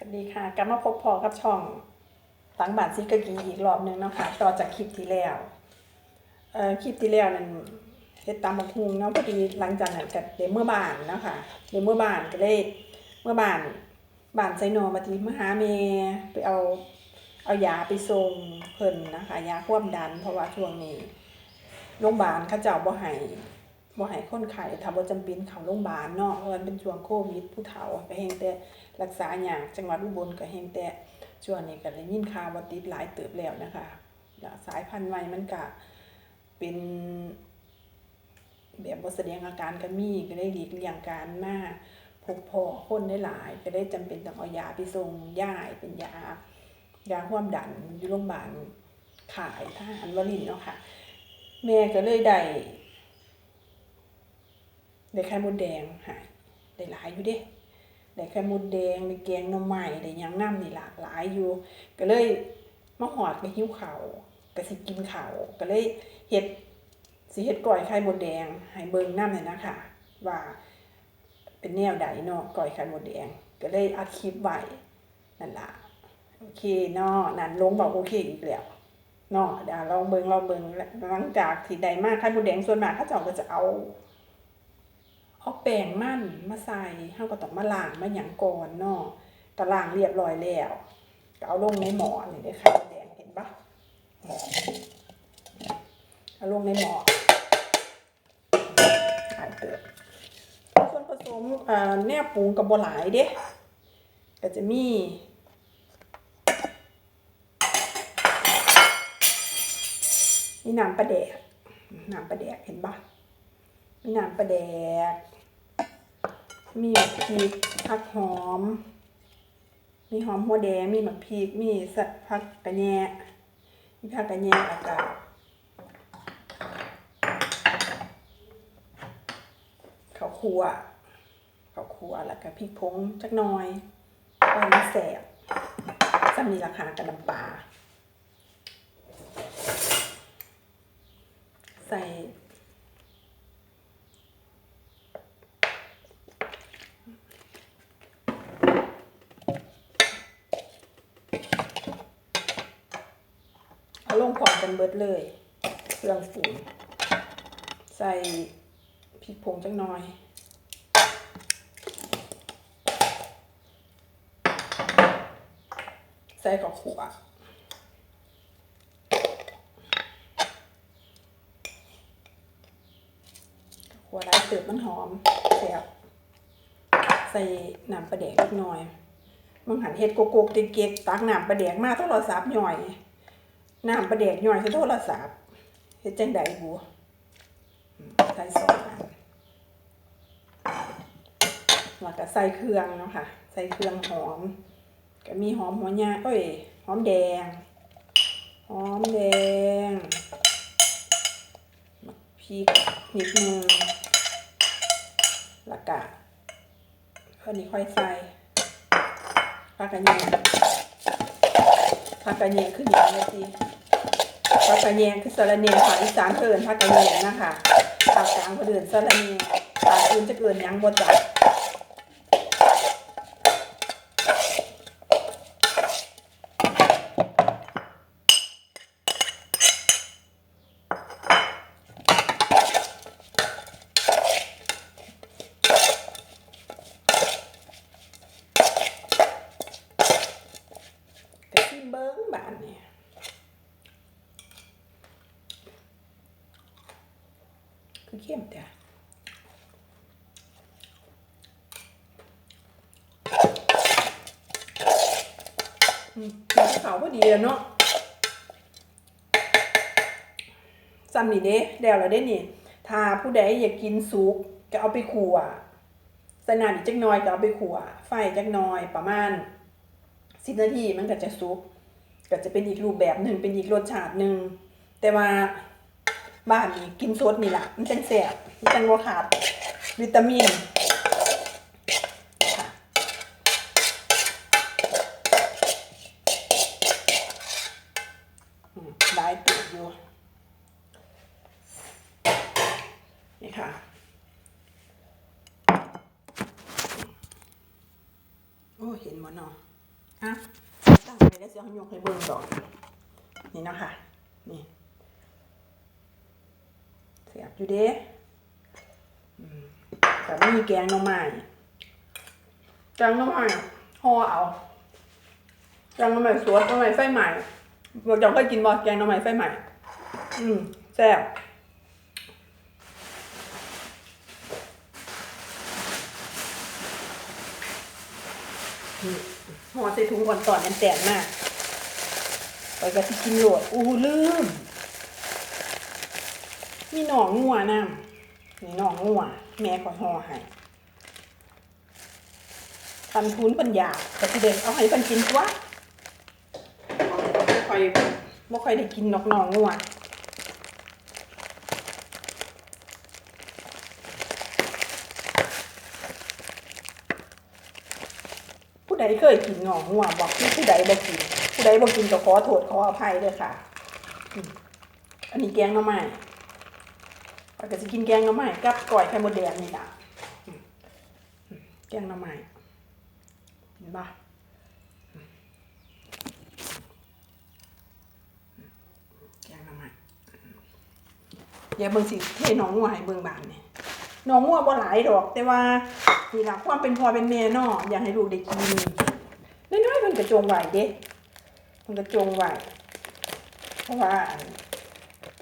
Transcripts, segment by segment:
สวัสดีค่ะกลับมาพบพอกับช่องตังบาทซิกกีอีกรอบหนึ่งนะคะต่อจากคลิปที่แล้วเอ่อคลิปที่แล้วนั่นเฮ็ดตามบักฮุงเนาะพอดีหลังจากนั้นก็เดเมื่อบ้านนะคะเดเมื่อบ้านก็เลยเมื่อบ้านบ้านไซโนมาทีมหาเมไปเอาเอายาไปส่งเพิ่นนะคะยาความดัน เพราะว่าช่วงนี้โรงพยาบาลเขาเจ้าบ่ให้ บ่ให้คนไข้ถ้าบ่จำเป็นเข้าโรงพยาบาลเนาะเพราะมันเป็นช่วงโควิดผู้เฒ่าก็แฮงแต่รักษาอย่างจังหวัดอุบลก็แห่งแต่ช่วงนี้ก็ได้ยินข่าวว่าติดหลายเติบแล้วนะคะแล้วสายพันธุ์ใหม่มันก็เป็นแบบบ่แสดงอาการก็มีก็ได้หลีกเลี่ยงการมาพบพอคนได้หลายก็ได้จำเป็นต้องเอายาไปส่งย่ายเป็นยายาความดันอยู่โรงพยาบาลขายทหารวรินเนาะค่ะ แม่ก็เลยได้ ได้ไข่มดแดงหายได้หลายอยู่เด้ได้ไข่มดแดงได้แกงหน่อไม้ได้ยังน้ำนี่หลากหลายอยู่ ก็เลยมาหอดไปหิ้วเขาวก็สิกินเขาวก็เลยเฮ็ดสิเฮ็ดก้อยไข่มดแดงให้เบิ่งน้ำนี่นะค่ะว่าเป็นแนวใดเนาะก้อยไข่มดแดง ก็เลยอัดคลิปไว้นั่นละโอเคเนาะนั่นลงบอกโอเคอีกแล้วเนาะเดี๋ยวลองเบิงลองเบิงหลังจากที่ได้มากไข่มดแดงส่วนมากเขาเจ้าก็จะเอา เอาแป้งมันมาใส่เฮาก็ต้องมาล้างมาหยังก่อนเนาะก็ล้างเรียบร้อยแล้วก็เอาลงในหม้อนี่เด้อค่ะแดงเห็นปะเอาลงในหม้อหายเติบส่วนผสมอ่อแนวปรุงก็บ่หลายเด้ก็จะมีมีน้ำปลาแดกน้ำปลาแดกเห็นปะมีน้ำปลาแดก มีพริกผักหอม มีหอมหัวแดง มีหมักพริก มีสะผักกระแยะมีผักกระแยะแล้วก็ข้าวคั่วข้าวคั่วแล้วก็พริกผงจักหน่อยก็มันแสบจะมีราคากระน้ำปลาใส่ เอาลงพร้อมกั นเบิดเลยเครื่องปรุงใส่พริกผงจักหน่อย ใส่ข้าวขัวขัวร้ายเติบมันหอมแซ่บใส่น้ำปลาแดกเล็กน้อยมังหันเฮ็ดโกโก้เก๊กๆตักน้ำปลาแดกมาโทรศัพท์ย่อย น้ำปลาแดกย่อยใส่โทรศัพท์เฮ็ดจังไดบัวใส่ซอสอันแล้วก็ใส่เครื่องเนาะค่ะ ใส่เครื่องหอม ก็มีหอมหัวหญ่เอ้ย หอมแดง หอมแดงพริกนิดนึงแล้วก็อันนี้ค่อยใส่ผักกระเนียงผักกระเนียงคืออย่างไรสิ ผักกระเยงคือสระเนียงภาคอีสานเอินผักกระเยงนะคะภาคกลางเอินสระเนียงภาคอื่นจะเอินยังบ่จักกะทิเบิ้งบานเนี่ย คือเข้มจ้ะอืมกินเขาวพอดีแล้วเนาะซ้ำนี่เด้แล้วแล้วเด้นี่ ถ้าผู้ใดอยากกินสุกก็เอาไปขัวใส่น้ำอีกจักน่อยก็เอาไปขัว ไฟจักน่อยประมาณสิบนาทีมันก็จะซุปก็จะเป็นอีกรูปแบบหนึ่งเป็นอีกรสชาติหนึ่งแต่ว่า บ้านนี้กินสดนี่แหละมันจังแสบมันจังว่าขาดวิตามินค่ะได้ติดอยู่นี่ค่ะโอ้เห็นหมดเนาะอะตั้งไปแล้วเสียงยกให้เบิ่งดอกนี่นะค่ะนี่ บอยู่เด้แต่ไม่มีแกงหน้อไม้แกงหน้อไม้ห่อเอาแกงหน้อไม้สวนหน้อไม้ไฟใหม่เราจะเคยกินบอแกงหน้อไม้ไฟใหม่ อืมแซ่บห่อใส่ถุงก่อนตอนนั้นแตกมากไปก็สิกินโหลดอู้ลืม มีหนองงัวน้ำนี่หนองงัวแม่ก็ห่อให้ทันทุนปัญญาก็สิเด็กเอาให้เพิ่นกินตัวบ่ค่อยบ่ค่อยได้กินนกหนองงัวผู้ใดเคยกินหนองงัวบอกที่ผู้ใดบ่กิน ผู้ใดบ่กินก็ขอโทษขออภัยด้วยค่ะอืมอันนี้แกงหน่อไม้ ปกติกินแกงหน่อไม้กับก้อยไข่มดแดงนี่ล่ะแกงหน่อไม้เห็นปะแกงหน่อไม้อย่าเบิ่งสิเทหนองงัวให้เบิ่งบานนี่หนองงัวบ่หลายดอก แต่ว่านี่ล่ะความเป็นพ่อเป็นแม่นาะอยากให้ลูกได้กินน้อยๆเพิ่นก็จงไหวเด้เพิ่นก็จงไหวเพราะว่า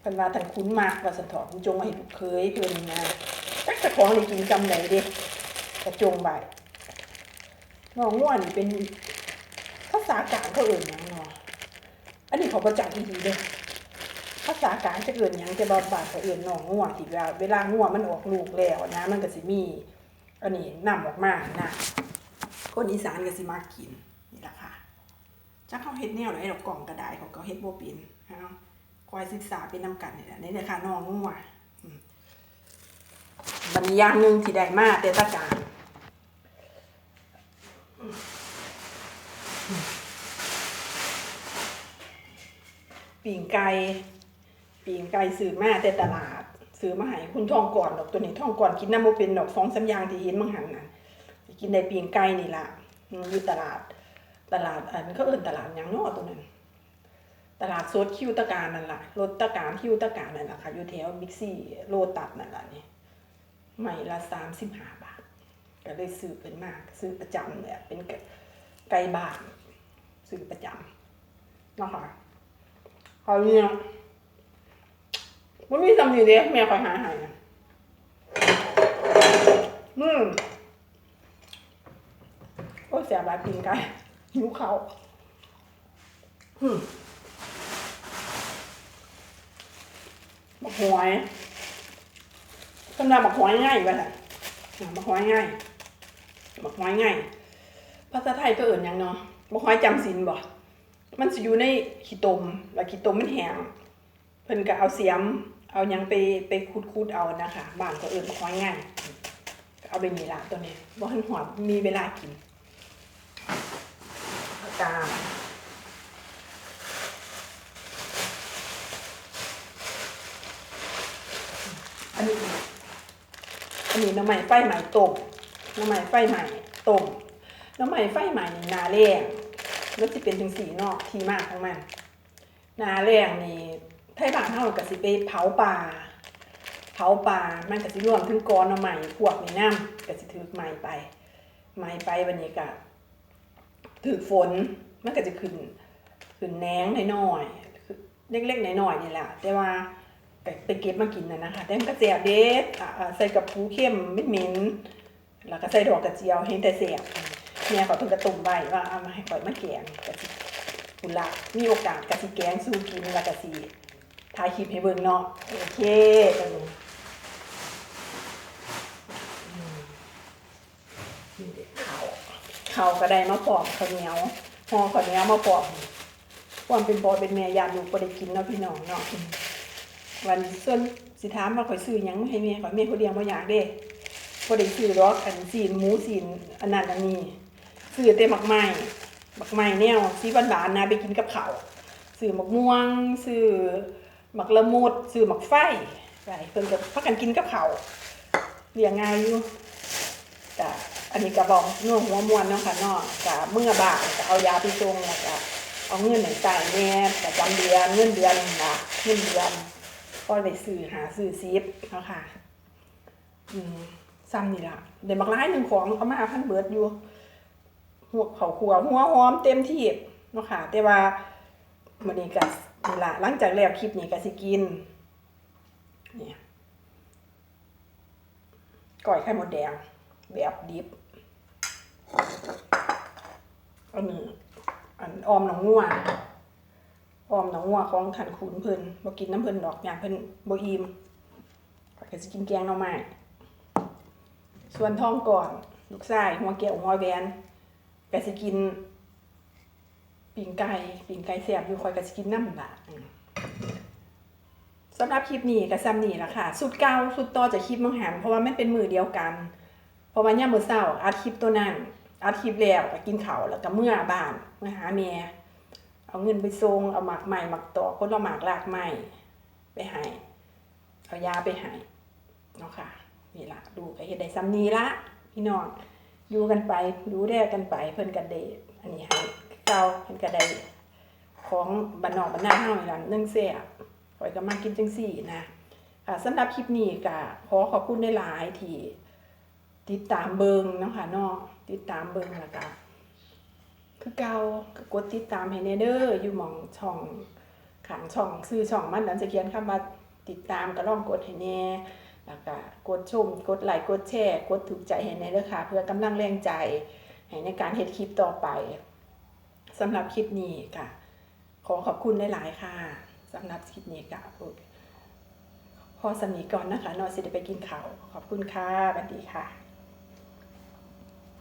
เพิ่นว่าท่านคุ้นมากว่าสันถาะมันจงมาให้ลูกเคยเพิ่นนะจักเจะของได้กินกำไหนเด้กระจงไว้น้องง่วนนี่เป็นภาษากลางเขาเอิ่นยังเนาะอันนี้เขาประจักษ์อีหลีเด้ภาษากลางจะเอิ่นยังจะบ่บาดเขาเอิ่นนองง่วที่ว่าเวลาง่วมันออกลูกแล้วนะมันก็สิมี อันนี้นํออกมานะคนอีสานก็สิมากินนี่แหละค่ะจักเขาเฮ็ดแนวไหนดอกกล่องก็ได้เขาเฮ็ดบ่เป็นเฮา คอยศึกษาเป็นนำกันนี่แหละนี่เลยค่ะน้องงัวอืมบันย่างหนึ่งที่ได้มากเตตะการปีงไก่ปีงไก่ซื้อมาแต่ตลาดซื้อมาให้คุณทองก่อนดอกตัวนี้ทองก่อนกินน้ำโมเป็นดอกสองสามยางที่เห็นมังหันน่ะกินได้ปีงไก่นี่ละอยู่ตลาด ตลาดอันเขาเอิ้นตลาดยังนาะตัวนั้น ตลาดสดคิวตะการนั่นแหละรถตะการคิวตะการนั่นแหละค่ะอยู่แถวบิ๊กซีโลตัดนั่นแหละนี่ใหม่ละสามสิบห้าบาท ก็เลยซื้อเป็นมากซื้อประจำเนี่ยเป็นไก่บ้านซื้อประจำนะค่ะคราวนี้มันมีตำหนิเด้แม่คอยหาห้นะอืมโอ้เสียบายปิงไก่หิวเขาอืม บัก หอยสำหรับบักหอยง่ายไปเลยบักหอยง่ายบักหอยง่ายภาษาไทยก็เอื่นยังเนาะบักหอยจำศีลบ่ มันจะอยู่ในขี้ตม แล้วขี้ตมมันแห้งเพิ่นก็เอาเสียม เอายังไปไปคูดๆเอานะคะบ้านก็เอื่นบักหอยง่ายเอาไปนี่ละตัวนี้บ่ทันหอดมีเวลากินกา อันนี้ อันนี้น้ำใหม่ไฟใหม่ต้มน้ำใหม่ไฟใหม่ต้มน้ำใหม่ไฟใหม่นี่นาแรงแล้วสิเป็นถึงสีเนอกทีมากของมันนาแรงนี่ไทยบางเท่ากับสิไปเผาป่าเผาป่ามันก็สิรวมถึงกอนน้ำใหม่พวกนี่น้ำก็สิถือใหม่ไปใหม่ไปวันนี้ก็ถือฝนมันก็จะขึ้นขึ้นแนงน้อยๆเล็กๆหน้อยๆนี่แหละแต่ว่า ไปไปเก็บมากินนะนะคะแต่มันก็แซ่บเด็ดอ่าอ่าใส่กับผูเข้มไม่เหม็นๆแล้วก็ใส่ดอกกระเจียวเห็นแต่แซ่บแม่ขอเพิ่นกระตุ่มไว้ว่าเอามาให้ข่อยมาแกงกะสิกุละมีโอกาสกะสิแกงสู้กินแล้วกะสิถ่ายคลิปให้เบิ่งเนาะโอเคกันเลยอืมนี่เด็ดข้าวข้าวก็ได้มาปอกข้าวเหนียวห่อข้าวเหนียวมาปอกความเป็นพ่อเป็นแม่ยามลูกบ่ได้กินเนาะพี่น้องเนาะ วันส่วนสิถามว่าข่อยซื้อหยังให้แม่ข่อยแม่เขาเลี้ยงบ่อยากเด้บ่ได้ซื้อดอกอันซีนหมูซีนอันนั้นอันนี้ซื้อแต่หมักไม้หมักไม้แนวสีหวานๆนะไปกินกับข้าวซื้อหมักม่วงซื้อหมักละมุดซื้อหมักไฟไปเพิ่นก็พากันกินกับข้าวเลี้ยงง่ายอยู่จ้ะอันนี้ก็บอกน่วงหัวมวนเนาะค่ะเนาะกะเมื่อบ่ายก็เอายาไปส่งแล้วก็เอาเงินไหนจ่ายแม่ประจำเดือนเงินเดือนน่ะเงินเดือน ก็เลยซื้อหาซื้อซีฟเนาะค่ะ อืมซ้ำนี่ละเดี๋ยวบักร้ายหนึ่งของเอามาพันเบิร์ดอยู่หัวเขาขัวหัวหอมเต็มที่เนาะค่ะ แต่ว่ามื้อนี้ก็นี่ละหลังจากแล้วคลิปนี้ก็สิกินเนี่ยก้อยไข่มดแดง แบบดิบอันนี้อันออมหนองงัว นองงัวของขันขุนเพิ่นบ่กินน้ำเพิ่นดอกอย่างเพิ่นบ่อิ่มข้อยก็สิกินแกงหน่อไม้ส่วนท้องก่อนลูกชายหัวแก้วหัวแหวนก็สิกินปิ่งไก่ปิ่งไก่แซ่บอยู่ข่อยก็สิกินน้ำล่ะสำหรับคลิปนี้ก็ซ้ำนี่ล่ะค่ะ สุดเก่าสุดต่อจากคลิปมังหันเพราะว่ามันเป็นมือเดียวกัน เพราะว่าย่ามื้อเช้าอัดคลิปตัวนั้นอัดคลิปแล้วก็กินข้าวแล้วก็เมื่อบ้านเมื่อหาแม่ เอาเงินไปส่งเอาหมากใหม่หมากต่อคนเอาหมากลากใหม่ไปให้เอายาไปให้เนาะค่ะนี่ละดูก็เฮ็ดได้ซ้ำนี้ละพี่น้องอยู่กันไปดูแลกันไปเพิ่นกันได้อันนี้ให้เก่าเพิ่นก็ได้ของบ้านนอกบ้านนาเฮานี่ล่ะนึ่งแซ่บข่อยก็มากินจังซี่นะค่ะสำหรับคลิปนี้ก็ขอขอบคุณได้หลายที่ติดตามเบิงเนาะค่ะนาะติดตามเบิงแล้วก็ คือเกาก็กดติดตามให้แน่เด้ออยู่หมองช่องขางช่องซื้อช่องมันนั้นจะเขียนคำว่าติดตามก็ลองกดให้แน่แล้วก็กดชม กดไลค์กดแชร์ กดถูกใจให้แน่เด้อค่ะ เพื่อกำลังแรงใจให้ในการเฮ็ดคลิปต่อไปสำหรับคลิปนี้ค่ะ ขอขอบคุณหลายๆค่ะสำหรับคลิปนี้ค่ะพอสนีก่อนนะคะนอสิได้ไปกินข้าวขอบคุณค่ะสวัสดีค่ะ